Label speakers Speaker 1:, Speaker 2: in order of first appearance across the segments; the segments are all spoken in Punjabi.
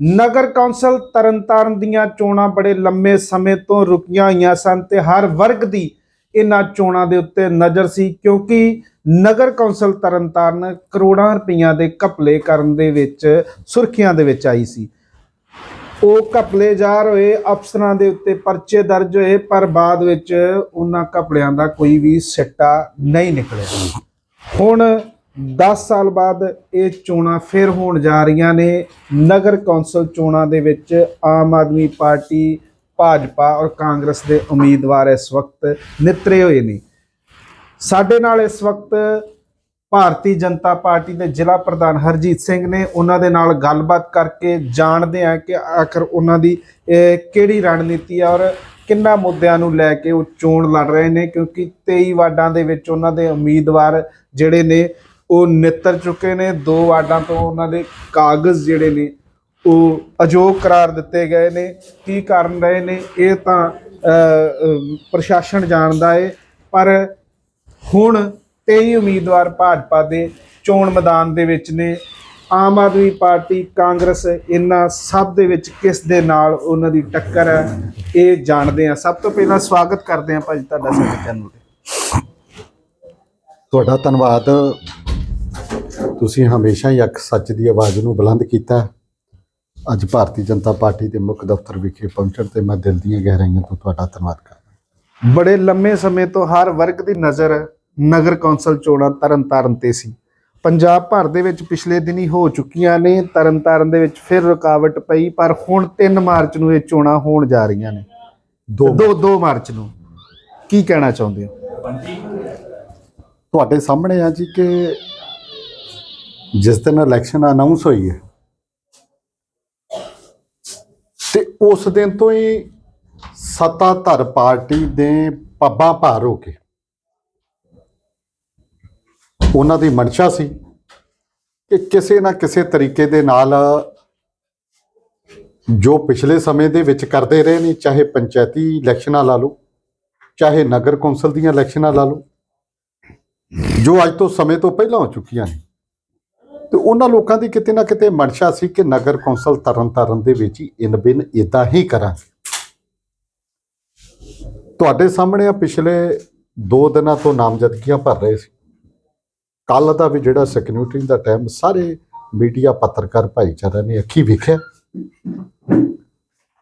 Speaker 1: ਨਗਰ ਕੌਂਸਲ ਤਰਨਤਾਰਨ ਦੀਆਂ ਚੋਣਾਂ ਬੜੇ ਲੰਮੇ ਸਮੇਂ ਤੋਂ ਰੁਕੀਆਂ ਹੋਈਆਂ ਸਨ ਤੇ ਹਰ ਵਰਗ ਦੀ ਇਹਨਾਂ ਚੋਣਾਂ ਦੇ ਉੱਤੇ ਨਜ਼ਰ ਸੀ ਕਿਉਂਕਿ ਨਗਰ ਕੌਂਸਲ ਤਰਨਤਾਰਨ ਕਰੋੜਾਂ ਰੁਪਈਆਂ ਦੇ ਘਪਲੇ ਕਰਨ ਦੇ ਵਿੱਚ, ਸੁਰਖੀਆਂ ਦੇ ਵਿੱਚ ਆਈ ਸੀ। ਉਹ ਘਪਲੇ ਜ਼ਾਰ ਹੋਏ, ਅਫਸਰਾਂ ਦੇ ਉੱਤੇ ਪਰਚੇ ਦਰਜ ਹੋਏ, ਪਰ ਬਾਅਦ ਵਿੱਚ ਉਹਨਾਂ ਘਪਲਿਆਂ ਦਾ ਕੋਈ ਵੀ ਸਿੱਟਾ ਨਹੀਂ ਨਿਕਲਿਆ। ਹੁਣ 10 ਸਾਲ ਬਾਅਦ ਇਹ ਚੋਣਾਂ ਫਿਰ ਹੋਣ ਜਾ ਰਹੀਆਂ ਨੇ। ਨਗਰ ਕੌਂਸਲ ਚੋਣਾਂ ਦੇ ਵਿੱਚ ਆਮ ਆਦਮੀ ਪਾਰਟੀ, ਭਾਜਪਾ ਔਰ ਕਾਂਗਰਸ ਦੇ ਉਮੀਦਵਾਰ ਇਸ ਵਕਤ ਨਿਤਰੇ ਹੋਏ ਨੇ। ਸਾਡੇ ਨਾਲ ਇਸ ਵਕਤ ਭਾਰਤੀ ਜਨਤਾ ਪਾਰਟੀ ਦੇ ਜ਼ਿਲ੍ਹਾ ਪ੍ਰਧਾਨ ਹਰਜੀਤ ਸਿੰਘ ਨੇ। ਉਹਨਾਂ ਦੇ ਨਾਲ ਗੱਲਬਾਤ ਕਰਕੇ ਜਾਣਦੇ ਆ ਕਿ ਆਖਰ ਉਹਨਾਂ ਦੀ ਕਿਹੜੀ ਰਣਨੀਤੀ ਹੈ ਔਰ ਕਿੰਨਾ ਮੁੱਦਿਆਂ ਨੂੰ ਲੈ ਕੇ ਉਹ ਚੋਣ ਲੜ ਰਹੇ ਨੇ। ਕਿਉਂਕਿ 23 ਵਾਰਡਾਂ ਦੇ ਵਿੱਚ ਉਹਨਾਂ ਦੇ ਉਮੀਦਵਾਰ ਜਿਹੜੇ ਨੇ ਉਹ ਨਿੱਤਰ ਚੁੱਕੇ ਨੇ, ਦੋ ਵਾਰਡਾਂ ਤੋਂ ਉਹਨਾਂ ਦੇ ਕਾਗਜ਼ ਜਿਹੜੇ ਨੇ, ਉਹ ਅਯੋਗ ਕਰਾਰ ਦਿੱਤੇ ਗਏ ਨੇ। ਕੀ ਕਾਰਨ ਰਹੇ ਨੇ? ਇਹ ਤਾਂ ਪ੍ਰਸ਼ਾਸਨ ਜਾਣਦਾ ਏ, ਪਰ ਹੁਣ 23 ਉਮੀਦਵਾਰ ਭਾਜਪਾ ਦੇ ਚੋਣ ਮੈਦਾਨ ਦੇ ਵਿੱਚ ਨੇ। ਆਮ ਆਦਮੀ ਪਾਰਟੀ ਕਾਂਗਰਸ ਇਹਨਾਂ ਸਭ ਦੇ ਵਿੱਚ ਕਿਸ ਦੇ ਨਾਲ ਉਹਨਾਂ ਦੀ ਟੱਕਰ ਹੈ, ਇਹ ਜਾਣਦੇ ਆ ਸਭ ਤੋਂ ਪਹਿਲਾਂ ਸਵਾਗਤ ਕਰਦੇ ਆ ਭਾਜੀ ਤੁਹਾਡਾ ਸਾਡੇ ਚੈਨਲ ਤੇ।
Speaker 2: ਤੁਹਾਡਾ ਧੰਨਵਾਦ। ਤੁਸੀਂ ਹਮੇਸ਼ਾ ਹੀ ਇੱਕ ਸੱਚ ਦੀ ਆਵਾਜ਼ ਨੂੰ ਬੁਲੰਦ ਕੀਤਾ ਅੱਜ ਭਾਰਤੀ ਜਨਤਾ ਪਾਰਟੀ ਦੇ ਮੁੱਖ ਦਫ਼ਤਰ ਵਿਖੇ ਪਹੁੰਚਣ ਤੇ ਮੈਂ ਦਿਲ ਦੀਆਂ ਗਹਿਰਾਈਆਂ ਤੋਂ ਤੁਹਾਡਾ ਧੰਨਵਾਦ ਕਰਦਾ
Speaker 1: ਬੜੇ ਲੰਮੇ ਸਮੇਂ ਤੋਂ ਹਰ ਵਰਗ ਦੀ ਨਜ਼ਰ ਨਗਰ ਕੌਂਸਲ ਚੋਣਾਂ ਤਰਨਤਾਰਨ ਤੇ ਸੀ। ਪੰਜਾਬ ਭਰ ਦੇ ਵਿੱਚ ਪਿਛਲੇ ਦਿਨੀ ਹੋ ਚੁੱਕੀਆਂ ਨੇ ਤਰਨਤਾਰਨ ਦੇ ਵਿੱਚ ਫਿਰ ਰੁਕਾਵਟ ਪਈ ਪਰ ਹੁਣ 3 ਮਾਰਚ ਨੂੰ ਇਹ ਚੋਣਾਂ ਹੋਣ ਜਾ ਰਹੀਆਂ ਨੇ।
Speaker 2: ਦੋ
Speaker 1: 2 2 ਮਾਰਚ ਨੂੰ। ਕੀ ਕਹਿਣਾ ਚਾਹੁੰਦੇ ਹੋ?
Speaker 2: ਤੁਹਾਡੇ ਸਾਹਮਣੇ ਆ ਜੀ ਕਿ ਜਿਸ ਦਿਨ ਇਲੈਕਸ਼ਨ ਅਨਾਉਂਸ ਹੋਈ ਹੈ, ਤੇ ਉਸ ਦਿਨ ਤੋਂ ਹੀ ਸੱਤਾਧਰ ਪਾਰਟੀ ਦੇ ਪੱਬਾਂ ਭਾਰ ਹੋ ਕੇ ਉਹਨਾਂ ਦੀ ਮਨਸ਼ਾ ਸੀ ਕਿ ਕਿਸੇ ਨਾ ਕਿਸੇ ਤਰੀਕੇ ਦੇ ਨਾਲ ਜੋ ਪਿਛਲੇ ਸਮੇਂ ਦੇ ਵਿੱਚ ਕਰਦੇ ਰਹੇ ਨੇ, ਚਾਹੇ ਪੰਚਾਇਤੀ ਇਲੈਕਸ਼ਨਾਂ ਲਾ ਲਓ, ਚਾਹੇ ਨਗਰ ਕੌਂਸਲ ਦੀਆਂ ਇਲੈਕਸ਼ਨਾਂ ਲਾ ਲਓ, ਜੋ ਅੱਜ ਤੋਂ ਸਮੇਂ ਤੋਂ ਪਹਿਲਾਂ ਹੋ ਚੁੱਕੀਆਂ ਨੇ। ਤੇ ਉਹਨਾਂ ਲੋਕਾਂ ਦੀ ਕਿਤੇ ਨਾ ਕਿਤੇ ਮਨਸ਼ਾ ਸੀ ਕਿ ਨਗਰ ਕੌਂਸਲ ਤਰਨਤਾਰਨ ਦੇ ਵਿੱਚ ਹੀ ਇਨ ਬਿਨ ਇਦਾਂ ਹੀ ਕਰਾਂਗੇ। ਤੁਹਾਡੇ ਸਾਹਮਣੇ ਆ ਪਿਛਲੇ 2 ਦਿਨਾਂ ਤੋਂ ਨਾਮਜ਼ਦਗੀਆਂ ਭਰ ਰਹੇ ਸੀ। ਕੱਲ ਦਾ ਵੀ ਜਿਹੜਾ ਸਕਨੂਟਿੰਗ ਦਾ ਟਾਈਮ ਸਾਰੇ ਮੀਡੀਆ, ਪੱਤਰਕਾਰ ਭਾਈਚਾਰਾ ਨੇ ਅੱਖੀ ਵੇਖਿਆ।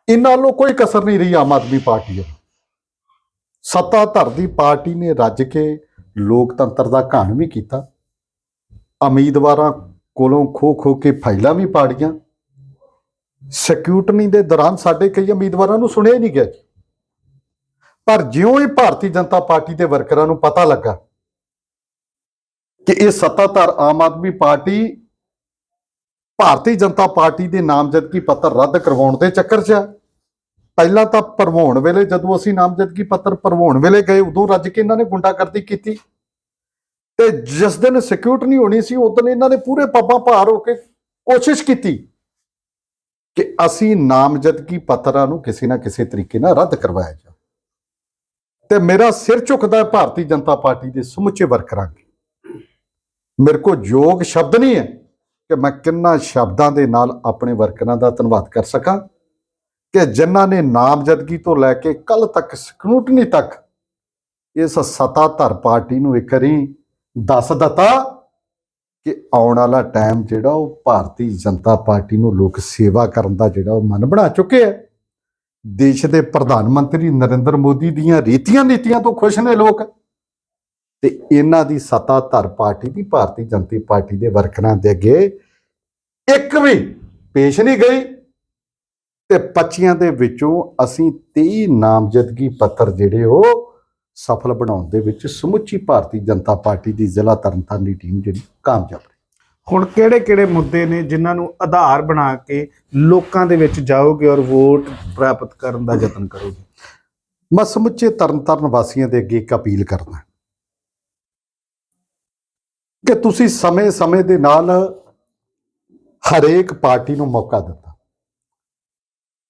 Speaker 2: ਇਹਨਾਂ ਨੂੰ ਕੋਈ ਕਸਰ ਨਹੀਂ ਰਹੀ ਆਮ ਆਦਮੀ ਪਾਰਟੀ ਵੱਲੋਂ। ਸੱਤਾਧਰ ਦੀ ਪਾਰਟੀ ਨੇ ਰੱਜ ਕੇ ਲੋਕਤੰਤਰ ਦਾ ਘਾਣ ਵੀ ਕੀਤਾ। ਉਮੀਦਵਾਰਾਂ ਕੋਲੋਂ ਖੋ ਖੋ ਕੇ ਫਾਈਲਾਂ ਵੀ ਪਾੜੀਆਂ। ਸਿਕਿਉਰਟੀ ਦੇ ਦੌਰਾਨ ਸਾਡੇ ਕਈ ਉਮੀਦਵਾਰਾਂ ਨੂੰ ਸੁਣਿਆ ਹੀ ਨਹੀਂ ਗਿਆ ਪਰ ਜਿਉਂ ਹੀ ਭਾਰਤੀ ਜਨਤਾ ਪਾਰਟੀ ਦੇ ਵਰਕਰਾਂ ਨੂੰ ਪਤਾ ਲੱਗਾ ਕਿ ਇਹ ਸੱਤਾਧਾਰ ਆਮ ਆਦਮੀ ਪਾਰਟੀ ਭਾਰਤੀ ਜਨਤਾ ਪਾਰਟੀ ਦੇ ਨਾਮਜ਼ਦਗੀ ਪੱਤਰ ਰੱਦ ਕਰਵਾਉਣ ਦੇ ਚੱਕਰ 'ਚ ਆ। ਪਹਿਲਾਂ ਤਾਂ ਭਰਵਾਉਣ ਵੇਲੇ ਜਦੋਂ ਅਸੀਂ ਨਾਮਜ਼ਦਗੀ ਪੱਤਰ ਭਰਵਾਉਣ ਵੇਲੇ ਗਏ, ਉਦੋਂ ਰੱਜ ਕੇ ਇਹਨਾਂ ਨੇ ਗੁੰਡਾਗਰਦੀ ਕੀਤੀ। ਤੇ ਜਿਸ ਦਿਨ ਸਿਕਿਉਰਿਟੀ ਨਹੀਂ ਹੋਣੀ ਸੀ, ਉਸ ਦਿਨ ਇਹਨਾਂ ਨੇ ਪੂਰੇ ਪੱਬਾਂ ਭਾਰ ਹੋ ਕੇ ਕੋਸ਼ਿਸ਼ ਕੀਤੀ ਕਿ ਅਸੀਂ ਨਾਮਜ਼ਦਗੀ ਪੱਤਰਾਂ ਨੂੰ ਕਿਸੇ ਨਾ ਕਿਸੇ ਤਰੀਕੇ ਨਾਲ ਰੱਦ ਕਰਵਾਇਆ ਜਾ ਤੇ ਮੇਰਾ ਸਿਰ ਝੁਕਦਾ ਹੈ, ਭਾਰਤੀ ਜਨਤਾ ਪਾਰਟੀ ਦੇ ਸਮੁੱਚੇ ਵਰਕਰਾਂ ਅੱਗੇ। ਮੇਰੇ ਕੋਲ ਯੋਗ ਸ਼ਬਦ ਨਹੀਂ ਹੈ ਕਿ ਮੈਂ ਕਿੰਨਾ ਸ਼ਬਦਾਂ ਦੇ ਨਾਲ ਆਪਣੇ ਵਰਕਰਾਂ ਦਾ ਧੰਨਵਾਦ ਕਰ ਸਕਾਂ ਕਿ ਜਿਨ੍ਹਾਂ ਨੇ ਨਾਮਜ਼ਦਗੀ ਤੋਂ ਲੈ ਕੇ ਕੱਲ ਤੱਕ ਸਕਰੂਟਨੀ ਤੱਕ ਇਸ ਸੱਤਾਧਰ ਪਾਰਟੀ ਨੂੰ ਇੱਕ ਵਾਰੀ ਦੱਸ ਦਿੱਤਾ ਕਿ ਆਉਣ ਵਾਲਾ ਟਾਈਮ ਜਿਹੜਾ ਉਹ ਭਾਰਤੀ ਜਨਤਾ ਪਾਰਟੀ ਨੂੰ ਲੋਕ ਸੇਵਾ ਕਰਨ ਦਾ ਜਿਹੜਾ ਉਹ ਮਨ ਬਣਾ ਚੁੱਕੇ ਆ। ਦੇਸ਼ ਦੇ ਪ੍ਰਧਾਨ ਮੰਤਰੀ ਨਰਿੰਦਰ ਮੋਦੀ ਦੀਆਂ ਰੀਤੀਆਂ ਨੀਤੀਆਂ ਤੋਂ ਖੁਸ਼ ਨੇ ਲੋਕ। ਤੇ ਇਹਨਾਂ ਦੀ ਸੱਤਾਧਰ ਪਾਰਟੀ ਦੀ ਭਾਰਤੀ ਜਨਤਾ ਪਾਰਟੀ ਦੇ ਵਰਕਰਾਂ ਦੇ ਅੱਗੇ ਇੱਕ ਵੀ ਪੇਸ਼ ਨਹੀਂ ਗਈ। ਤੇ 25 ਦੇ ਵਿੱਚੋਂ ਅਸੀਂ 23 ਨਾਮਜ਼ਦਗੀ ਪੱਤਰ ਜਿਹੜੇ ਉਹ ਸਫਲ ਬਣਾਉਣ ਦੇ ਵਿੱਚ ਸਮੁੱਚੀ ਭਾਰਤੀ ਜਨਤਾ ਪਾਰਟੀ ਦੀ ਜ਼ਿਲ੍ਹਾ ਤਰਨਤਾਰਨ ਦੀ ਟੀਮ ਜਿਹੜੀ ਕਾਮਯਾਬ ਰਹੀ।
Speaker 1: ਹੁਣ ਕਿਹੜੇ ਕਿਹੜੇ ਮੁੱਦੇ ਨੇ ਜਿਨ੍ਹਾਂ ਨੂੰ ਆਧਾਰ ਬਣਾ ਕੇ ਲੋਕਾਂ ਦੇ ਵਿੱਚ ਜਾਓਗੇ ਔਰ ਵੋਟ ਪ੍ਰਾਪਤ ਕਰਨ ਦਾ ਯਤਨ ਕਰੋਗੇ?
Speaker 2: ਮੈਂ ਸਮੁੱਚੇ ਤਰਨਤਾਰਨ ਵਾਸੀਆਂ ਦੇ ਅੱਗੇ ਇੱਕ ਅਪੀਲ ਕਰਦਾ ਕਿ ਤੁਸੀਂ ਸਮੇਂ-ਸਮੇਂ ਦੇ ਨਾਲ ਹਰੇਕ ਪਾਰਟੀ ਨੂੰ ਮੌਕਾ ਦਿੱਤਾ।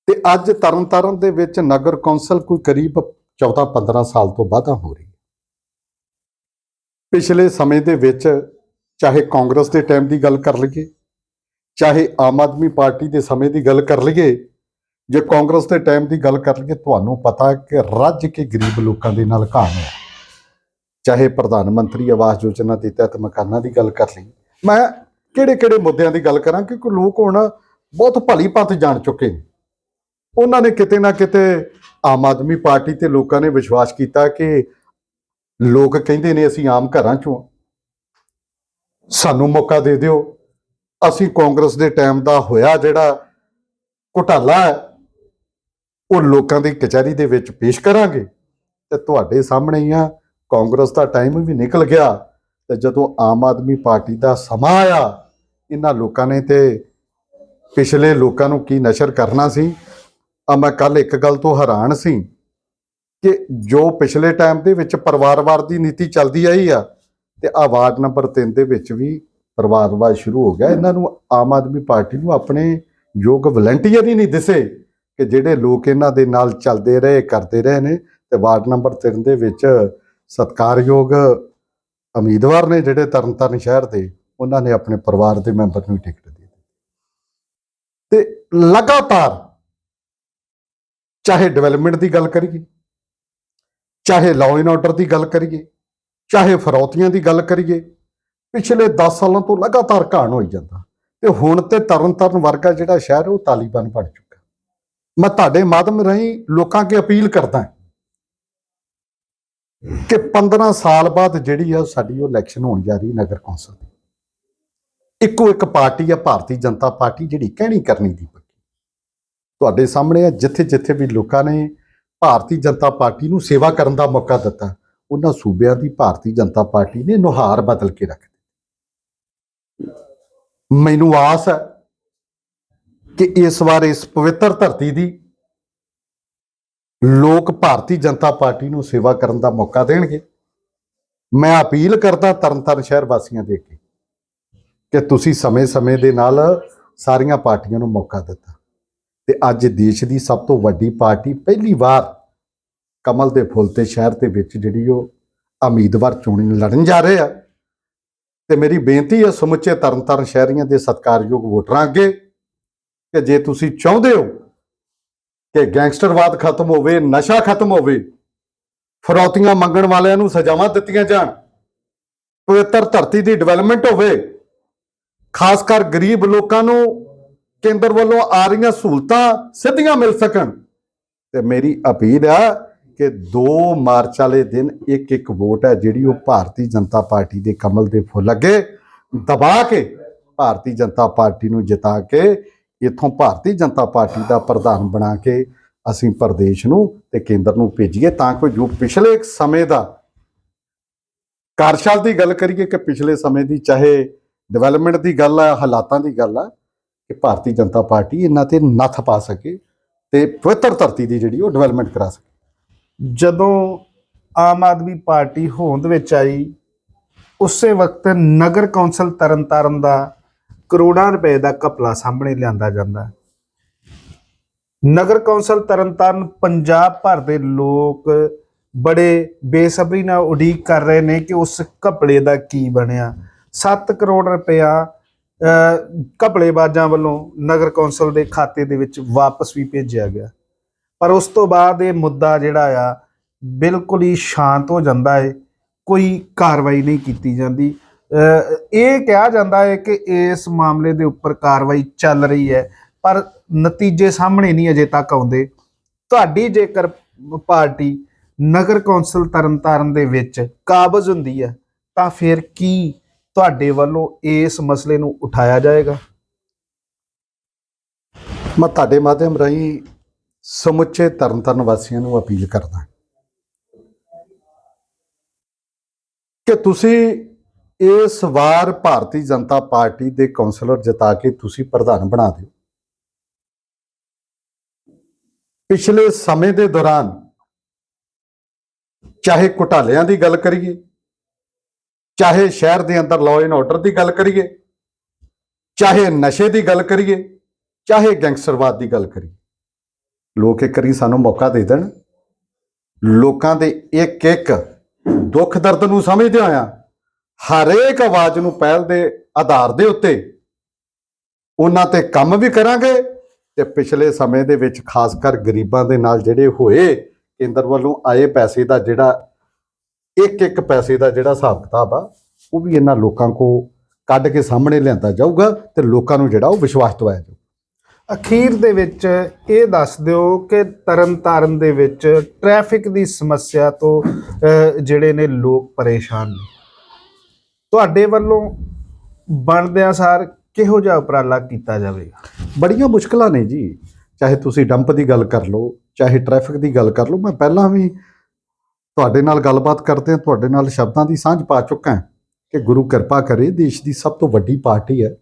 Speaker 2: ਤੇ ਅੱਜ ਤਰਨਤਾਰਨ ਦੇ ਵਿੱਚ ਨਗਰ ਕੌਂਸਲ ਕੋਈ ਕਰੀਬ 14-15 ਸਾਲ ਤੋਂ ਵਾਧਾ ਹੋ ਰਹੀ ਹੈ। ਪਿਛਲੇ ਸਮੇਂ ਦੇ ਵਿੱਚ ਚਾਹੇ ਕਾਂਗਰਸ ਦੇ ਟਾਈਮ ਦੀ ਗੱਲ ਕਰ ਲਈਏ, ਚਾਹੇ ਆਮ ਆਦਮੀ ਪਾਰਟੀ ਦੇ ਸਮੇਂ ਦੀ ਗੱਲ ਕਰ ਲਈਏ, ਜੇ ਕਾਂਗਰਸ ਦੇ ਟਾਈਮ ਦੀ ਗੱਲ ਕਰ ਲਈਏ, ਤੁਹਾਨੂੰ ਪਤਾ ਹੈ ਕਿ ਰੱਜ ਕੇ ਗਰੀਬ ਲੋਕਾਂ ਦੇ ਨਾਲ ਘਾਣ ਹੈ ਚਾਹੇ ਪ੍ਰਧਾਨ ਮੰਤਰੀ ਆਵਾਸ ਯੋਜਨਾ ਦੇ ਤਹਿਤ ਮਕਾਨਾਂ ਦੀ ਗੱਲ ਕਰ ਲਈ ਮੈਂ ਕਿਹੜੇ ਕਿਹੜੇ ਮੁੱਦਿਆਂ ਦੀ ਗੱਲ ਕਰਾਂ, ਕਿਉਂਕਿ ਲੋਕ ਹੁਣ ਬਹੁਤ ਭਲੀ ਪੰਥ ਜਾਣ ਚੁੱਕੇ ਨੇ। ਉਹਨਾਂ ਨੇ ਕਿਤੇ ਨਾ ਕਿਤੇ ਆਮ ਆਦਮੀ ਪਾਰਟੀ ਤੇ ਲੋਕਾਂ ਨੇ ਵਿਸ਼ਵਾਸ ਕੀਤਾ ਕਿ ਲੋਕ ਕਹਿੰਦੇ ਨੇ ਅਸੀਂ ਆਮ ਘਰਾਂ ਚੋਂ ਸਾਨੂੰ ਮੌਕਾ ਦੇ ਦਿਓ। ਅਸੀਂ ਕਾਂਗਰਸ ਦੇ ਟਾਈਮ ਦਾ ਹੋਇਆ ਜਿਹੜਾ ਘੁਟਾਲਾ ਹੈ, ਉਹ ਲੋਕਾਂ ਦੀ ਕਚਹਿਰੀ ਦੇ ਵਿੱਚ ਪੇਸ਼ ਕਰਾਂਗੇ। ਤੇ ਤੁਹਾਡੇ ਸਾਹਮਣੇ ਹੀ ਆ, ਕਾਂਗਰਸ ਦਾ ਟਾਈਮ ਵੀ ਨਿਕਲ ਗਿਆ ਤੇ ਜਦੋਂ ਆਮ ਆਦਮੀ ਪਾਰਟੀ ਦਾ ਸਮਾਂ ਆਇਆ, ਇਹਨਾਂ ਲੋਕਾਂ ਨੇ ਤੇ ਪਿਛਲੇ ਲੋਕਾਂ ਨੂੰ ਕੀ ਨਸ਼ਰ ਕਰਨਾ ਸੀ ਆ ਮੈਂ ਕੱਲ ਇੱਕ ਗੱਲ ਤੋਂ ਹੈਰਾਨ ਸੀ ਕਿ ਜੋ ਪਿਛਲੇ ਟਾਈਮ ਦੇ ਵਿੱਚ ਪਰਿਵਾਰਵਾਦ ਦੀ ਨੀਤੀ ਚੱਲਦੀ ਆਈ ਆ, ਤੇ ਆ ਵਾਰਡ ਨੰਬਰ 3 ਦੇ ਵਿੱਚ ਵੀ ਪਰਿਵਾਰਵਾਦ ਸ਼ੁਰੂ ਹੋ ਗਿਆ। ਇਹਨਾਂ ਨੂੰ ਆਮ ਆਦਮੀ ਪਾਰਟੀ ਨੂੰ ਆਪਣੇ ਯੋਗ ਵਲੰਟੀਅਰ ਹੀ ਨਹੀਂ ਦਿਸੇ ਕਿ ਜਿਹੜੇ ਲੋਕ ਇਹਨਾਂ ਦੇ ਨਾਲ ਚੱਲਦੇ ਰਹੇ, ਕਰਦੇ ਰਹੇ ਨੇ। ਤੇ ਵਾਰਡ ਨੰਬਰ 3 ਦੇ ਵਿੱਚ ਸਤਕਾਰਯੋਗ ਉਮੀਦਵਾਰ ਨੇ ਜਿਹੜੇ ਤਰਨਤਾਰਨ ਸ਼ਹਿਰ ਦੇ, ਉਹਨਾਂ ਨੇ ਆਪਣੇ ਪਰਿਵਾਰ ਦੇ ਮੈਂਬਰ ਨੂੰ ਹੀ ਟਿਕਟ ਦੇ ਦਿੱਤੀ। ਤੇ ਲਗਾਤਾਰ ਚਾਹੇ ਡਿਵੈਲਪਮੈਂਟ ਦੀ ਗੱਲ ਕਰੀਏ, ਚਾਹੇ ਲਾਅ ਐਂਡ ਆਰਡਰ ਦੀ ਗੱਲ ਕਰੀਏ, ਚਾਹੇ ਫਰੌਤੀਆਂ ਦੀ ਗੱਲ ਕਰੀਏ, ਪਿਛਲੇ 10 ਸਾਲਾਂ ਤੋਂ ਲਗਾਤਾਰ ਘਾਣ ਹੋਈ ਜਾਂਦਾ ਤੇ ਹੁਣ ਤੇ ਤਰਨਤਾਰਨ ਵਰਗਾ ਜਿਹੜਾ ਸ਼ਹਿਰ ਉਹ ਤਾਲਿਬਾਨ ਬਣ ਚੁੱਕਾ। ਮੈਂ ਤੁਹਾਡੇ ਮਾਧਮ ਰਾਹੀਂ ਲੋਕਾਂ ਅੱਗੇ ਅਪੀਲ ਕਰਦਾ ਕਿ 15 ਸਾਲ ਬਾਅਦ ਜਿਹੜੀ ਆ ਸਾਡੀ ਉਹ ਇਲੈਕਸ਼ਨ ਹੋਣ ਜਾ ਰਹੀ ਨਗਰ ਕੌਂਸਲ ਦੀ, ਇੱਕੋ ਇੱਕ ਪਾਰਟੀ ਆ, ਭਾਰਤੀ ਜਨਤਾ ਪਾਰਟੀ ਜਿਹੜੀ ਕਹਿਣੀ ਕਰਨੀ ਦੀ। ਤੁਹਾਡੇ ਸਾਹਮਣੇ ਆ, ਜਿੱਥੇ ਜਿੱਥੇ ਵੀ ਲੋਕਾਂ ਨੇ ਭਾਰਤੀ ਜਨਤਾ ਪਾਰਟੀ ਨੂੰ ਸੇਵਾ ਕਰਨ ਦਾ ਮੌਕਾ ਦਿੱਤਾ, ਉਹਨਾਂ ਸੂਬਿਆਂ ਦੀ ਭਾਰਤੀ ਜਨਤਾ ਪਾਰਟੀ ਨੇ ਨੁਹਾਰ ਬਦਲ ਕੇ ਰੱਖ ਦਿੱਤੀ। ਮੈਨੂੰ ਆਸ ਹੈ ਕਿ ਇਸ ਵਾਰ ਇਸ ਪਵਿੱਤਰ ਧਰਤੀ ਦੀ ਲੋਕ ਭਾਰਤੀ ਜਨਤਾ ਪਾਰਟੀ ਨੂੰ ਸੇਵਾ ਕਰਨ ਦਾ ਮੌਕਾ ਦੇਣਗੇ। ਮੈਂ ਅਪੀਲ ਕਰਦਾ ਤਰਨਤਾਰਨ ਸ਼ਹਿਰ ਵਾਸੀਆਂ ਦੇ ਅੱਗੇ ਕਿ ਤੁਸੀਂ ਸਮੇਂ-ਸਮੇਂ ਦੇ ਨਾਲ ਸਾਰੀਆਂ ਪਾਰਟੀਆਂ ਨੂੰ ਮੌਕਾ ਦਿੱਤਾ। ਤੇ ਅੱਜ ਦੇਸ਼ ਦੀ ਸਭ ਤੋਂ ਵੱਡੀ ਪਾਰਟੀ ਪਹਿਲੀ ਵਾਰ ਕਮਲ ਦੇ ਫੁੱਲ ਤੇ ਸ਼ਹਿਰ ਦੇ ਵਿੱਚ ਜਿਹੜੀ ਉਹ ਉਮੀਦਵਾਰ ਚੋਣੀ ਲੜਨ ਜਾ ਰਹੇ ਆ। ਤੇ ਮੇਰੀ ਬੇਨਤੀ ਹੈ, ਸਮੁੱਚੇ ਤਰਨਤਾਰਨ ਸ਼ਹਿਰੀਆਂ ਦੇ ਸਤਿਕਾਰਯੋਗ ਵੋਟਰਾਂ ਅੱਗੇ ਕਿ ਜੇ ਤੁਸੀਂ ਚਾਹੁੰਦੇ ਹੋ ਕਿ ਗੈਂਗਸਟਰਵਾਦ ਖਤਮ ਹੋਵੇ, ਨਸ਼ਾ ਖਤਮ ਹੋਵੇ, ਫਰੌਤੀਆਂ ਮੰਗਣ ਵਾਲਿਆਂ ਨੂੰ ਸਜ਼ਾਵਾਂ ਦਿੱਤੀਆਂ ਜਾਣ, ਪਵਿੱਤਰ ਧਰਤੀ ਦੀ ਡਿਵੈਲਪਮੈਂਟ ਹੋਵੇ, ਖਾਸ ਕਰ ਗਰੀਬ ਲੋਕਾਂ ਨੂੰ ਕੇਂਦਰ ਵੱਲੋਂ ਆ ਰਹੀਆਂ ਸਹੂਲਤਾਂ ਸਿੱਧੀਆਂ ਮਿਲ ਸਕਣ। ਤੇ ਮੇਰੀ ਅਪੀਲ ਆ ਕਿ 2 ਮਾਰਚ ਵਾਲੇ ਦਿਨ ਇੱਕ ਇੱਕ ਵੋਟ ਹੈ ਜਿਹੜੀ ਉਹ ਭਾਰਤੀ ਜਨਤਾ ਪਾਰਟੀ ਦੇ ਕਮਲ ਦੇ ਫੁੱਲ ਅੱਗੇ ਦਬਾ ਕੇ ਭਾਰਤੀ ਜਨਤਾ ਪਾਰਟੀ ਨੂੰ ਜਿਤਾ ਕੇ ਇਥੋਂ ਭਾਰਤੀ ਜਨਤਾ ਪਾਰਟੀ ਦਾ ਪ੍ਰਧਾਨ ਬਣਾ ਕੇ ਅਸੀਂ ਪ੍ਰਦੇਸ਼ ਨੂੰ ਤੇ ਕੇਂਦਰ ਨੂੰ ਭੇਜੀਏ ਤਾਂ ਕਿ ਜੋ ਪਿਛਲੇ ਇੱਕ ਸਮੇਂ ਦਾ ਕਾਰਜਸ਼ਾਲ ਦੀ ਗੱਲ ਕਰੀਏ ਕਿ ਪਿਛਲੇ ਸਮੇਂ ਦੀ ਚਾਹੇ ਡਿਵੈਲਪਮੈਂਟ ਦੀ ਗੱਲ ਆ, ਹਾਲਾਤਾਂ ਦੀ ਗੱਲ ਆ ਕਿ ਭਾਰਤੀ ਜਨਤਾ ਪਾਰਟੀ ਇਹਨਾਂ ਤੇ ਨੱਥ ਪਾ ਸਕੇ ਤੇ ਪਵਿੱਤਰ ਧਰਤੀ ਦੀ ਜਿਹੜੀ ਉਹ ਡਿਵੈਲਪਮੈਂਟ ਕਰਾ ਸਕੇ।
Speaker 1: ਜਦੋਂ ਆਮ ਆਦਮੀ ਪਾਰਟੀ ਹੋਂਦ ਵਿੱਚ ਆਈ, ਉਸੇ ਵਕਤ ਨਗਰ ਕੌਂਸਲ ਤਰਨਤਾਰਨ ਦਾ ਕਰੋੜਾਂ ਰੁਪਏ ਦਾ ਘਪਲਾ ਸਾਹਮਣੇ ਲਿਆਂਦਾ ਜਾਂਦਾ ਨਗਰ ਕੌਂਸਲ ਤਰਨਤਾਰਨ ਪੰਜਾਬ ਭਰ ਦੇ ਲੋਕ ਬੜੇ ਬੇਸਬਰੀ ਨਾਲ ਉਡੀਕ ਕਰ ਰਹੇ ਨੇ ਕਿ ਉਸ ਘਪਲੇ ਦਾ ਕੀ ਬਣਿਆ। 7 ਕਰੋੜ ਰੁਪਇਆ ਘਪਲੇਬਾਜ਼ਾਂ ਵੱਲੋਂ ਨਗਰ ਕੌਂਸਲ ਦੇ ਖਾਤੇ ਦੇ ਵਿੱਚ ਵਾਪਸ ਵੀ ਭੇਜਿਆ ਗਿਆ। ਪਰ ਉਸ ਤੋਂ ਬਾਅਦ ਇਹ ਮੁੱਦਾ ਜਿਹੜਾ ਆ, ਬਿਲਕੁਲ ਹੀ ਸ਼ਾਂਤ ਹੋ ਜਾਂਦਾ ਹੈ ਕੋਈ ਕਾਰਵਾਈ ਨਹੀਂ ਕੀਤੀ ਜਾਂਦੀ। ਇਹ ਕਿਹਾ ਜਾਂਦਾ ਹੈ ਕਿ ਇਸ ਮਾਮਲੇ ਦੇ ਉੱਪਰ ਕਾਰਵਾਈ ਚੱਲ ਰਹੀ ਹੈ, ਪਰ ਨਤੀਜੇ ਸਾਹਮਣੇ ਨਹੀਂ ਅਜੇ ਤੱਕ ਆਉਂਦੇ। ਤੁਹਾਡੀ ਜੇਕਰ ਪਾਰਟੀ ਨਗਰ ਕੌਂਸਲ ਤਰਨਤਾਰਨ ਦੇ ਵਿੱਚ ਕਾਬਜ਼ ਹੁੰਦੀ ਹੈ, ਤਾਂ ਫਿਰ ਕੀ ਤੁਹਾਡੇ ਵੱਲੋਂ ਇਸ ਮਸਲੇ ਨੂੰ ਉਠਾਇਆ ਜਾਏਗਾ?
Speaker 2: ਮੈਂ ਤੁਹਾਡੇ ਮਾਧਿਅਮ ਰਾਹੀਂ ਸਮੁੱਚੇ ਤਰਨਤਾਰਨ ਵਾਸੀਆਂ ਨੂੰ ਅਪੀਲ ਕਰਦਾ ਕਿ ਤੁਸੀਂ ਇਸ ਵਾਰ ਭਾਰਤੀ ਜਨਤਾ ਪਾਰਟੀ ਦੇ ਕੌਂਸਲਰ ਜਿਤਾ ਕੇ ਤੁਸੀਂ ਪ੍ਰਧਾਨ ਬਣਾ ਦਿਓ। ਪਿਛਲੇ ਸਮੇਂ ਦੇ ਦੌਰਾਨ ਚਾਹੇ ਘੁਟਾਲਿਆਂ ਦੀ ਗੱਲ ਕਰੀਏ ਚਾਹੇ ਸ਼ਹਿਰ ਦੇ ਅੰਦਰ ਲਾਅ ਐਂਡ ਆਰਡਰ ਦੀ ਗੱਲ ਕਰੀਏ, ਚਾਹੇ ਨਸ਼ੇ ਦੀ ਗੱਲ ਕਰੀਏ, ਚਾਹੇ ਗੈਂਗਸਟਰਵਾਦ ਦੀ ਗੱਲ ਕਰੀਏ, ਲੋਕ ਇੱਕ ਵਾਰੀ ਸਾਨੂੰ ਮੌਕਾ ਦੇ ਦੇਣ। ਲੋਕਾਂ ਦੇ ਇੱਕ ਇੱਕ ਦੁੱਖ ਦਰਦ ਨੂੰ ਸਮਝਦੇ ਹੋਇਆ ਹਰੇਕ ਆਵਾਜ਼ ਨੂੰ ਪਹਿਲ ਦੇ ਆਧਾਰ ਦੇ ਉੱਤੇ ਉਹਨਾਂ ਤੇ ਕੰਮ ਵੀ ਕਰਾਂਗੇ ਤੇ ਪਿਛਲੇ ਸਮੇਂ ਦੇ ਵਿੱਚ ਖਾਸ ਕਰ ਗਰੀਬਾਂ ਦੇ ਨਾਲ ਜਿਹੜੇ ਹੋਏ ਕੇਂਦਰ ਵੱਲੋਂ ਆਏ ਪੈਸੇ ਦਾ ਜਿਹੜਾ ਇੱਕ ਇੱਕ ਪੈਸੇ ਦਾ ਜਿਹੜਾ ਹਿਸਾਬ ਕਿਤਾਬ ਆ ਉਹ ਵੀ ਇਹਨਾਂ ਲੋਕਾਂ ਕੋ ਕੱਢ ਕੇ ਸਾਹਮਣੇ ਲਿਆਂਦਾ ਜਾਊਗਾ ਤੇ ਲੋਕਾਂ ਨੂੰ ਜਿਹੜਾ ਉਹ ਵਿਸ਼ਵਾਸ ਦਵਾਇਆ ਜਾਊ।
Speaker 1: ਅਖੀਰ ਦੇ ਵਿੱਚ ਇਹ ਦੱਸ ਦਿਓ ਕਿ ਤਰਨਤਾਰਨ ਦੇ ਵਿੱਚ ਟ੍ਰੈਫਿਕ ਦੀ ਸਮੱਸਿਆ ਤੋਂ ਜਿਹੜੇ ਨੇ ਲੋਕ ਪਰੇਸ਼ਾਨ ਨੇ। ਤੁਹਾਡੇ ਵੱਲੋਂ ਬਣਦਿਆਂ ਸਾਰ ਕਿਹੋ ਜਿਹਾ ਉਪਰਾਲਾ ਕੀਤਾ ਜਾਵੇਗਾ?
Speaker 2: ਬੜੀਆਂ ਮੁਸ਼ਕਲਾਂ ਨੇ ਜੀ। ਚਾਹੇ ਤੁਸੀਂ ਡੰਪ ਦੀ ਗੱਲ ਕਰ ਲਓ ਚਾਹੇ ਟ੍ਰੈਫਿਕ ਦੀ ਗੱਲ ਕਰ ਲਓ ਮੈਂ ਪਹਿਲਾਂ ਵੀ ਤੁਹਾਡੇ ਨਾਲ ਗੱਲਬਾਤ ਕਰਦੇ ਹਾਂ, ਤੁਹਾਡੇ ਨਾਲ ਸ਼ਬਦਾਂ ਦੀ ਸਾਂਝ ਪਾ ਚੁੱਕਾ ਹਾਂ ਕਿ ਗੁਰੂ ਕਿਰਪਾ ਕਰੇ, ਦੇਸ਼ ਦੀ ਸਭ ਤੋਂ ਵੱਡੀ ਪਾਰਟੀ ਹੈ।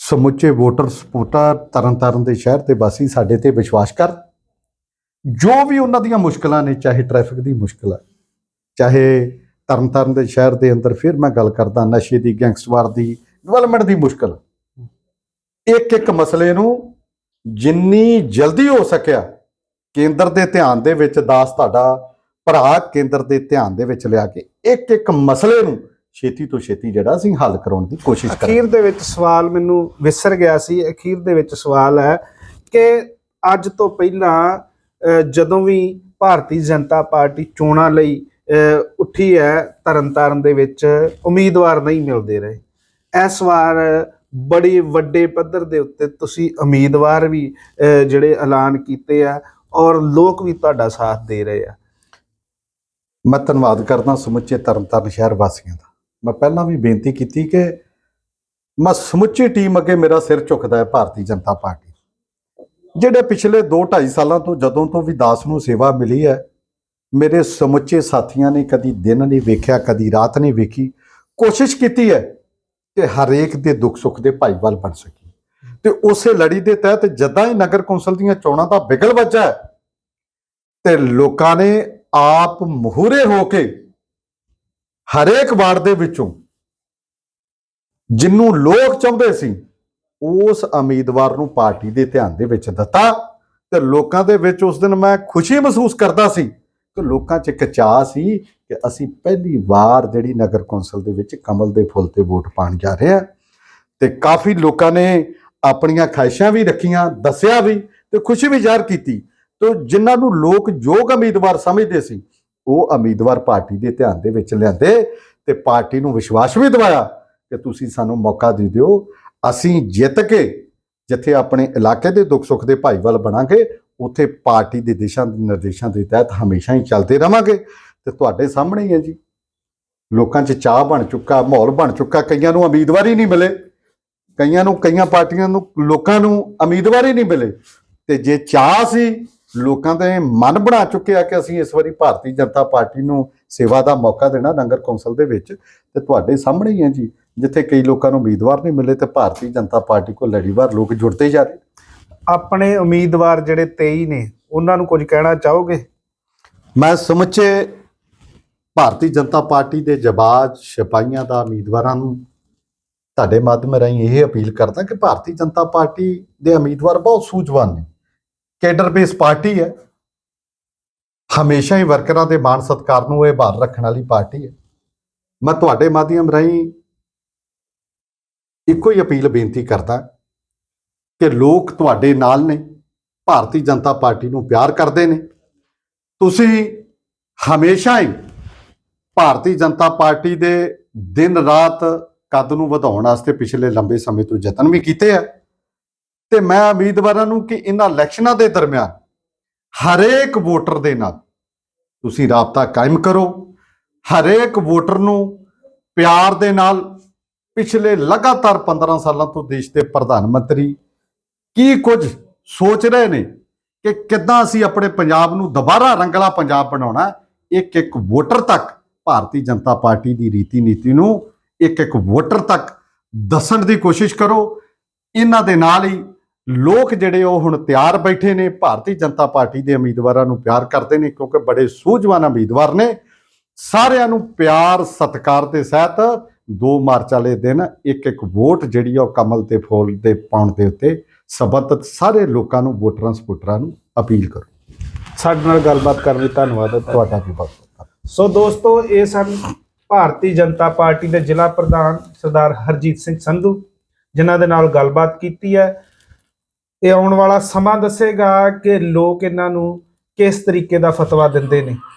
Speaker 2: ਸਮੁੱਚੇ ਵੋਟਰ ਸਪੋਰਟਰ ਤਰਨਤਾਰਨ ਦੇ ਸ਼ਹਿਰ 'ਤੇ ਵਾਸੀ ਸਾਡੇ ਤੇ ਵਿਸ਼ਵਾਸ ਕਰ। ਜੋ ਵੀ ਉਹਨਾਂ ਦੀਆਂ ਮੁਸ਼ਕਲਾਂ ਨੇ, ਚਾਹੇ ਟ੍ਰੈਫਿਕ ਦੀ ਮੁਸ਼ਕਲ ਹੈ, ਚਾਹੇ ਤਰਨਤਾਰਨ ਦੇ ਸ਼ਹਿਰ ਦੇ ਅੰਦਰ ਫਿਰ ਮੈਂ ਗੱਲ ਕਰਦਾ ਨਸ਼ੇ ਦੀ ਗੈਂਗਸਟਵਾਰ ਦੀ ਡਿਵੈਲਪਮੈਂਟ ਦੀ ਮੁਸ਼ਕਲ। ਇੱਕ ਇੱਕ ਮਸਲੇ ਨੂੰ ਜਿੰਨੀ ਜਲਦੀ ਹੋ ਸਕਿਆ, ਕੇਂਦਰ ਦੇ ਧਿਆਨ ਦੇ ਵਿੱਚ ਦਾਸ ਤੁਹਾਡਾ ਭਰਾ ਕੇਂਦਰ ਦੇ ਧਿਆਨ ਦੇ ਵਿੱਚ ਲਿਆ ਕੇ ਇੱਕ ਇੱਕ ਮਸਲੇ ਨੂੰ ਛੇਤੀ ਤੋਂ ਛੇਤੀ ਜਿਹੜਾ ਅਸੀਂ ਹੱਲ ਕਰਾਉਣ ਦੀ ਕੋਸ਼ਿਸ਼ ਕਰਾਂਗੇ।
Speaker 1: ਅਖੀਰ ਦੇ ਵਿੱਚ ਸਵਾਲ ਮੈਨੂੰ ਵਿਸਰ ਗਿਆ ਸੀ। ਅਖੀਰ ਦੇ ਵਿੱਚ ਸਵਾਲ ਹੈ ਕਿ ਅੱਜ ਤੋਂ ਪਹਿਲਾਂ ਜਦੋਂ ਵੀ ਭਾਰਤੀ ਜਨਤਾ ਪਾਰਟੀ ਚੋਣਾਂ ਲਈ ਉੱਠੀ ਹੈ, ਤਰਨਤਾਰਨ ਦੇ ਵਿੱਚ ਉਮੀਦਵਾਰ ਨਹੀਂ ਮਿਲਦੇ ਰਹੇ। ਇਸ ਵਾਰ ਬੜੀ ਵੱਡੇ ਪੱਧਰ ਦੇ ਉੱਤੇ ਤੁਸੀਂ ਉਮੀਦਵਾਰ ਵੀ ਜਿਹੜੇ ਐਲਾਨ ਕੀਤੇ ਆ ਔਰ ਲੋਕ ਵੀ ਤੁਹਾਡਾ ਸਾਥ ਦੇ ਰਹੇ ਆ।
Speaker 2: ਮੈਂ ਧੰਨਵਾਦ ਕਰਦਾ ਸਮੁੱਚੇ ਤਰਨਤਾਰਨ ਸ਼ਹਿਰ ਵਾਸੀਆਂ ਦਾ। ਮੈਂ ਪਹਿਲਾਂ ਵੀ ਬੇਨਤੀ ਕੀਤੀ ਕਿ ਮੈਂ ਸਮੁੱਚੀ ਟੀਮ ਅੱਗੇ ਮੇਰਾ ਸਿਰ ਝੁਕਦਾ ਹੈ ਭਾਰਤੀ ਜਨਤਾ ਪਾਰਟੀ। ਜਿਹੜੇ ਪਿਛਲੇ 2-2.5 ਸਾਲਾਂ ਤੋਂ ਜਦੋਂ ਤੋਂ ਵੀ ਦਾਸ ਨੂੰ ਸੇਵਾ ਮਿਲੀ ਹੈ ਮੇਰੇ ਸਮੁੱਚੇ ਸਾਥੀਆਂ ਨੇ ਕਦੀ ਦਿਨ ਨਹੀਂ ਵੇਖਿਆ ਕਦੀ ਰਾਤ ਨਹੀਂ ਵੇਖੀ। ਕੋਸ਼ਿਸ਼ ਕੀਤੀ ਹੈ ਕਿ ਹਰੇਕ ਦੇ ਦੁੱਖ ਸੁੱਖ ਦੇ ਭਾਈਵਾਲ ਬਣ ਸਕੀ। ਤੇ ਉਸੇ ਲੜੀ ਦੇ ਤਹਿਤ ਜਦਾਂ ਹੀ ਨਗਰ ਕੌਂਸਲ ਦੀਆਂ ਚੋਣਾਂ ਦਾ ਬਿਗਲ ਵੱਜਾ ਹੈ, ਤੇ ਲੋਕਾਂ ਨੇ ਆਪ ਮਹੂਰੇ ਹੋ ਕੇ ਹਰੇਕ ਵਾਰਡ ਦੇ ਵਿੱਚੋਂ ਜਿੰਨੂੰ ਲੋਕ ਚਾਹੁੰਦੇ ਸੀ, ਉਸ ਉਮੀਦਵਾਰ ਨੂੰ ਪਾਰਟੀ ਦੇ ਧਿਆਨ ਦੇ ਵਿੱਚ ਦਿੱਤਾ ਤੇ ਲੋਕਾਂ ਦੇ ਵਿੱਚ ਉਸ ਦਿਨ ਮੈਂ ਖੁਸ਼ੀ ਮਹਿਸੂਸ ਕਰਦਾ ਸੀ ਕਿ ਲੋਕਾਂ 'ਚ ਇੱਕ ਚਾਹ ਸੀ ਕਿ ਅਸੀਂ ਪਹਿਲੀ ਵਾਰ ਜਿਹੜੀ ਨਗਰ ਕੌਂਸਲ ਦੇ ਵਿੱਚ ਕਮਲ ਦੇ ਫੁੱਲ ਤੇ ਵੋਟ ਪਾਣ ਜਾ ਰਹੇ ਹਾਂ ਤੇ ਕਾਫੀ ਲੋਕਾਂ ਨੇ ਆਪਣੀਆਂ ਖਾਹਿਸ਼ਾਂ ਵੀ ਰੱਖੀਆਂ, ਦੱਸਿਆ ਵੀ ਤੇ ਖੁਸ਼ੀ ਵੀ ਜ਼ਾਹਰ ਕੀਤੀ ਤੋ ਜਿਨ੍ਹਾਂ ਨੂੰ ਲੋਕ ਯੋਗ ਉਮੀਦਵਾਰ ਸਮਝਦੇ ਸੀ, ਉਹ ਉਮੀਦਵਾਰ ਪਾਰਟੀ ਦੇ ਧਿਆਨ ਦੇ ਵਿੱਚ ਲਿਆਂਦੇ ਤੇ ਪਾਰਟੀ ਨੂੰ ਵਿਸ਼ਵਾਸ ਵੀ ਦਿਵਾਇਆ ਕਿ ਤੁਸੀਂ ਸਾਨੂੰ ਮੌਕਾ ਦੇ ਦਿਓ, ਅਸੀਂ ਜਿੱਤ ਕੇ ਜਿੱਥੇ ਆਪਣੇ ਇਲਾਕੇ ਦੇ ਦੁੱਖ ਸੁੱਖ ਦੇ ਭਾਈਵਾਲ ਬਣਾਂਗੇ, ਉੱਥੇ ਪਾਰਟੀ ਦੇ ਦਿਸ਼ਾ ਨਿਰਦੇਸ਼ਾਂ ਦੇ ਤਹਿਤ ਹਮੇਸ਼ਾ ਹੀ ਚੱਲਦੇ ਰਵਾਂਗੇ। ਤੇ ਤੁਹਾਡੇ ਸਾਹਮਣੇ ਹੀ ਹੈ ਜੀ। ਲੋਕਾਂ 'ਚ ਚਾਹ ਬਣ ਚੁੱਕਾ, ਮਾਹੌਲ ਬਣ ਚੁੱਕਾ, ਕਈਆਂ ਨੂੰ ਉਮੀਦਵਾਰੀ ਨਹੀਂ ਮਿਲੇ। ਕਈਆਂ ਨੂੰ, ਕਈਆਂ ਪਾਰਟੀਆਂ ਨੂੰ, ਲੋਕਾਂ ਨੂੰ ਉਮੀਦਵਾਰੀ ਨਹੀਂ ਮਿਲੇ। ਤੇ ਜੇ ਚਾਹ ਸੀ ਲੋਕਾਂ ਦੇ ਮਨ ਬਣਾ ਚੁੱਕਿਆ ਕਿ ਅਸੀਂ ਇਸ ਵਾਰੀ ਭਾਰਤੀ ਜਨਤਾ ਪਾਰਟੀ ਨੂੰ ਸੇਵਾ ਦਾ ਮੌਕਾ ਦੇਣਾ ਨਗਰ ਕੌਂਸਲ ਦੇ ਵਿੱਚ। ਤੇ ਤੁਹਾਡੇ ਸਾਹਮਣੇ ਹੀ ਹੈ ਜੀ ਜਿੱਥੇ ਕਈ ਲੋਕਾਂ ਨੂੰ ਉਮੀਦਵਾਰ ਨਹੀਂ ਮਿਲੇ ਤੇ ਭਾਰਤੀ ਜਨਤਾ ਪਾਰਟੀ ਕੋਲ ਲੜੀਵਾਰ ਲੋਕ ਜੁੜਦੇ ਜਾ ਰਹੇ
Speaker 1: ਆਪਣੇ ਉਮੀਦਵਾਰ ਜਿਹੜੇ 23 ਨੇ ਉਹਨਾਂ ਨੂੰ ਕੁਝ ਕਹਿਣਾ ਚਾਹੋਗੇ?
Speaker 2: ਮੈਂ ਸਮੁੱਚੇ ਭਾਰਤੀ ਜਨਤਾ ਪਾਰਟੀ ਦੇ ਜਬਾਜ ਸਿਪਾਹੀਆਂ ਦਾ ਉਮੀਦਵਾਰਾਂ ਨੂੰ ਤੁਹਾਡੇ ਮਾਧਿਅਮ ਰਾਹੀਂ ਇਹ ਅਪੀਲ ਕਰਦਾ ਕਿ ਭਾਰਤੀ ਜਨਤਾ ਪਾਰਟੀ ਦੇ ਉਮੀਦਵਾਰ ਬਹੁਤ ਸੂਝਵਾਨ ਨੇ। ਕੇਡਰ ਬੇਸ ਪਾਰਟੀ ਹੈ। ਹਮੇਸ਼ਾ ਹੀ ਵਰਕਰਾਂ ਦੇ ਮਾਣ ਸਤਿਕਾਰ ਨੂੰ ਇਹ ਭਾਰ ਰੱਖਣ ਵਾਲੀ ਪਾਰਟੀ ਹੈ। ਮੈਂ ਤੁਹਾਡੇ ਮਾਧਿਅਮ ਰਾਹੀਂ ਇੱਕੋ ਹੀ ਅਪੀਲ ਬੇਨਤੀ ਕਰਦਾ ਕਿ ਲੋਕ ਤੁਹਾਡੇ ਨਾਲ ਨੇ, ਭਾਰਤੀ ਜਨਤਾ ਪਾਰਟੀ ਨੂੰ ਪਿਆਰ ਕਰਦੇ ਨੇ। ਤੁਸੀਂ ਹਮੇਸ਼ਾ ਹੀ ਭਾਰਤੀ ਜਨਤਾ ਪਾਰਟੀ ਦੇ ਦਿਨ ਰਾਤ ਕੱਦ ਨੂੰ ਵਧਾਉਣ ਵਾਸਤੇ ਪਿਛਲੇ ਲੰਬੇ ਸਮੇਂ ਤੋਂ ਯਤਨ ਵੀ ਕੀਤੇ ਆ। ਤੇ ਮੈਂ ਉਮੀਦਵਾਰਾਂ ਨੂੰ ਕਿ ਇਹਨਾਂ ਇਲੈਕਸ਼ਨਾਂ ਦੇ ਦਰਮਿਆਨ ਹਰੇਕ ਵੋਟਰ ਦੇ ਨਾਲ ਤੁਸੀਂ ਰਾਬਤਾ ਕਾਇਮ ਕਰੋ, ਹਰੇਕ ਵੋਟਰ ਨੂੰ ਪਿਆਰ ਦੇ ਨਾਲ ਪਿਛਲੇ ਲਗਾਤਾਰ 15 ਸਾਲਾਂ ਤੋਂ ਦੇਸ਼ ਦੇ ਪ੍ਰਧਾਨ ਮੰਤਰੀ ਕੀ ਕੁਝ ਸੋਚ ਰਹੇ ਨੇ ਕਿ ਕਿੱਦਾਂ ਅਸੀਂ ਆਪਣੇ ਪੰਜਾਬ ਨੂੰ ਦੁਬਾਰਾ ਰੰਗਲਾ ਪੰਜਾਬ ਬਣਾਉਣਾ, ਇੱਕ ਇੱਕ ਵੋਟਰ ਤੱਕ ਭਾਰਤੀ ਜਨਤਾ ਪਾਰਟੀ ਦੀ ਰੀਤੀ ਨੀਤੀ ਨੂੰ ਇੱਕ ਇੱਕ ਵੋਟਰ ਤੱਕ ਦੱਸਣ ਦੀ ਕੋਸ਼ਿਸ਼ ਕਰੋ, ਇਹਨਾਂ ਦੇ ਨਾਲ ਹੀ ਲੋਕ ਜਿਹੜੇ ਉਹ ਹੁਣ ਤਿਆਰ ਬੈਠੇ ਨੇ ਭਾਰਤੀ ਜਨਤਾ ਪਾਰਟੀ ਦੇ ਉਮੀਦਵਾਰਾਂ ਨੂੰ ਪਿਆਰ ਕਰਦੇ ਨੇ ਕਿਉਂਕਿ ਬੜੇ ਸੂਝਵਾਨ ਉਮੀਦਵਾਰ ਨੇ। ਸਾਰਿਆਂ ਨੂੰ ਪਿਆਰ ਸਤਿਕਾਰ ਦੇ ਸਹਿਤ 2 ਮਾਰਚ ਵਾਲੇ ਦਿਨ ਇੱਕ ਇੱਕ ਵੋਟ ਜਿਹੜੀ ਆ ਉਹ ਕਮਲ ਤੇ ਫੁੱਲ ਦੇ ਪਾਉਣ ਦੇ ਉੱਤੇ ਸਬੰਧਤ ਸਾਰੇ ਲੋਕਾਂ ਨੂੰ ਵੋਟਰਾਂ ਸਪੋਰਟਰਾਂ ਨੂੰ ਅਪੀਲ ਕਰੋ।
Speaker 1: ਸਾਡੇ ਨਾਲ ਗੱਲਬਾਤ ਕਰਨ ਲਈ ਧੰਨਵਾਦ।
Speaker 2: ਤੁਹਾਡਾ ਵੀ ਬਹੁਤ
Speaker 1: ਸੋ ਦੋਸਤੋ ਇਹ ਸਨ ਭਾਰਤੀ ਜਨਤਾ ਪਾਰਟੀ ਦੇ ਜ਼ਿਲ੍ਹਾ ਪ੍ਰਧਾਨ ਸਰਦਾਰ ਹਰਜੀਤ ਸਿੰਘ ਸੰਧੂ ਜਿਨ੍ਹਾਂ ਦੇ ਨਾਲ ਗੱਲਬਾਤ ਕੀਤੀ ਹੈ। ਇਹ ਆਉਣ ਵਾਲਾ ਸਮਾਂ ਦੱਸੇਗਾ ਕਿ ਲੋਕ ਇਹਨਾਂ ਨੂੰ ਕਿਸ ਤਰੀਕੇ ਦਾ ਫਤਵਾ ਦਿੰਦੇ ਨੇ।